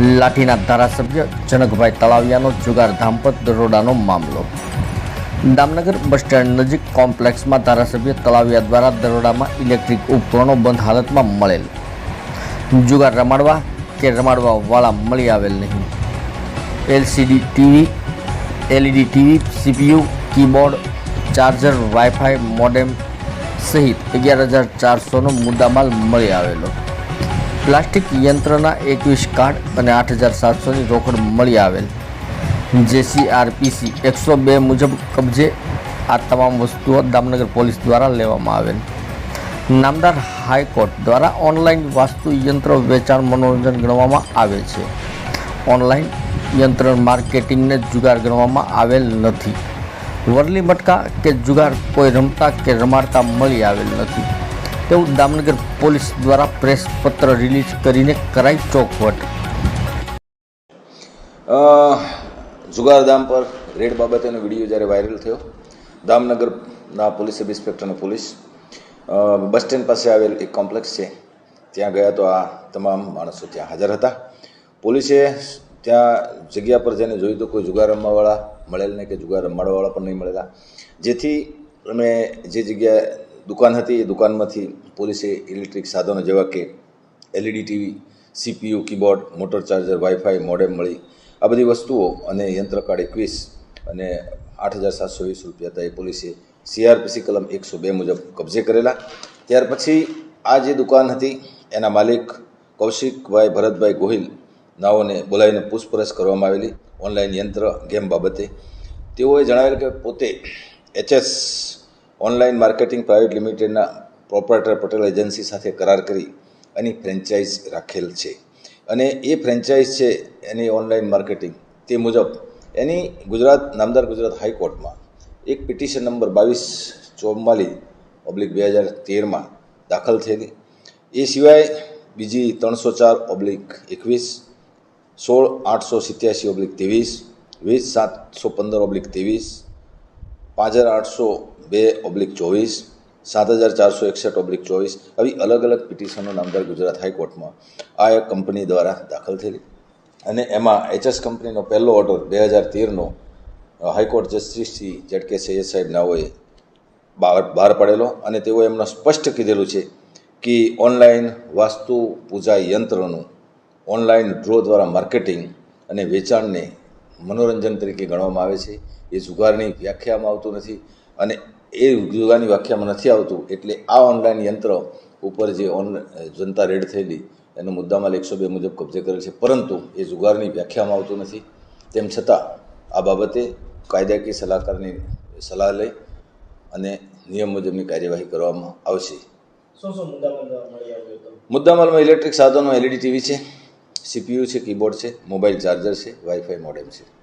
લાઠીના ધારાસભ્ય જનકભાઈ તળાવિયાનો જુગાર ધામપત દરોડાનો મામલો. દામનગર બસ સ્ટેન્ડ નજીક કોમ્પ્લેક્સમાં ધારાસભ્ય તળાવિયા દ્વારા દરોડામાં ઇલેક્ટ્રિક ઉપકરણો બંધ હાલતમાં મળેલ. જુગાર રમાડવા કે રમાડવા વાળા મળી આવેલ નહીં. LCD TV, LED TV, CPU, keyboard, charger, wifi, modem સહિત અગિયાર હજાર ચારસોનો મુદ્દામાલ મળી આવેલો. પ્લાસ્ટિક યંત્રના એકવીસ કાર્ડ અને આઠ હજાર સાતસોની રોકડ મળી આવેલ. જેસીઆરપીસી એકસો બે મુજબ કબજે આ તમામ વસ્તુઓ દામનગર પોલીસ દ્વારા લેવામાં આવેલ. નામદાર હાઈકોર્ટ દ્વારા ઓનલાઈન વાસ્તુ યંત્ર વેચાણ મનોરંજન ગણવામાં આવે છે. ઓનલાઈન યંત્ર માર્કેટિંગને જુગાર ગણવામાં આવેલ નથી. વરલી મટકા કે જુગાર કોઈ રમતા કે રમાડતા મળી આવેલ નથી. તેવું દામનગર પોલીસ દ્વારા પ્રેસ પત્ર રિલીઝ કરીને કરાઈ ચોખવટ. જુગારધામ પર રેડ બાબતેનો વીડિયો જ્યારે વાયરલ થયો, દામનગરના police sub inspector police bus stand પાસે આવેલ એક કોમ્પ્લેક્સ છે. ત્યાં ગયા તો આ તમામ માણસો ત્યાં હાજર હતા. પોલીસે ત્યાં જગ્યા પર જઈને જોયું તો કોઈ જુગાર રમવાવાળા મળેલ નહીં કે જુગાર રમાડવાવાળા પણ નહીં મળેલા. જેથી અમે જે જગ્યાએ દુકાન હતી, એ દુકાનમાંથી પોલીસે ઇલેક્ટ્રિક સાધનો જેવા કે LED TV, CPU, keyboard, motor charger, WiFi, modem મળી આ બધી વસ્તુઓ અને યંત્રકાળ એકવીસ અને આઠ હજાર સાતસો વીસ રૂપિયા હતા એ પોલીસે સીઆરપીસી કલમ એકસો બે મુજબ કબજે કરેલા. ત્યાર પછી આ જે દુકાન હતી, એના માલિક કૌશિકભાઈ ભરતભાઈ ગોહિલ નાઓને બોલાવીને પૂછપરછ કરવામાં આવેલી. ઓનલાઈન યંત્ર ગેમ બાબતે તેઓએ જણાવેલ કે પોતે એચએસ ઓનલાઈન માર્કેટિંગ પ્રાઇવેટ લિમિટેડના પ્રોપરેટર પટેલ એજન્સી સાથે કરાર કરી એની ફ્રેન્ચાઇઝ રાખેલ છે. અને એ ફ્રેન્ચાઇઝ છે એની ઓનલાઈન માર્કેટિંગ તે મુજબ એની ગુજરાત, નામદાર ગુજરાત હાઈકોર્ટમાં એક પિટિશન નંબર બાવીસ ચોમ્માલી ઓબ્લિક બે હજાર તેરમાં દાખલ થયેલી. એ સિવાય બીજી ત્રણસો ચાર ઓબ્લિક એકવીસ, સોળ આઠસો સિત્યાસી ઓબ્લિક ત્રેવીસ, વીસ સાતસો પંદર ઓબ્લિક ત્રેવીસ પાંચ હજાર આઠસો બે ઓબ્લિક ચોવીસ, સાત હજાર ચારસો એકસઠ ઓબ્લિક ચોવીસ આવી અલગ અલગ પિટિશનો નામદાર ગુજરાત હાઈકોર્ટમાં આ એક કંપની દ્વારા દાખલ થયેલી. અને એમાં એચએસ કંપનીનો પહેલો ઓર્ડર બે હજાર તેરનો high court justice Shri JTK Sayed સાહેબ નાઓએ બહાર પડેલો. અને તેઓએ એમનો સ્પષ્ટ કીધેલું છે કે ઓનલાઈન વાસ્તુ પૂજા યંત્રનું ઓનલાઈન ડ્રો દ્વારા માર્કેટિંગ અને વેચાણને મનોરંજન તરીકે ગણવામાં આવે છે. એ જુગારની વ્યાખ્યામાં આવતું નથી અને એ જુગારની વ્યાખ્યામાં નથી આવતું એટલે આ ઓનલાઈન યંત્ર ઉપર જે ઓન જનતા રેડ થયેલી એનો મુદ્દામાલ એકસો બે મુજબ કબજે કરેલ છે. પરંતુ એ જુગારની વ્યાખ્યામાં આવતું નથી. તેમ છતાં આ બાબતે કાયદાકીય સલાહકારની સલાહ લઈ અને નિયમ મુજબની કાર્યવાહી કરવામાં આવશે. મુદ્દામાલમાં ઇલેક્ટ્રિક સાધનો એલઈડી ટીવી છે. સીપીયુ છે કીબોર્ડ છે મોબાઈલ ચાર્જર છે વાઈફાઈ મોડેમ છે.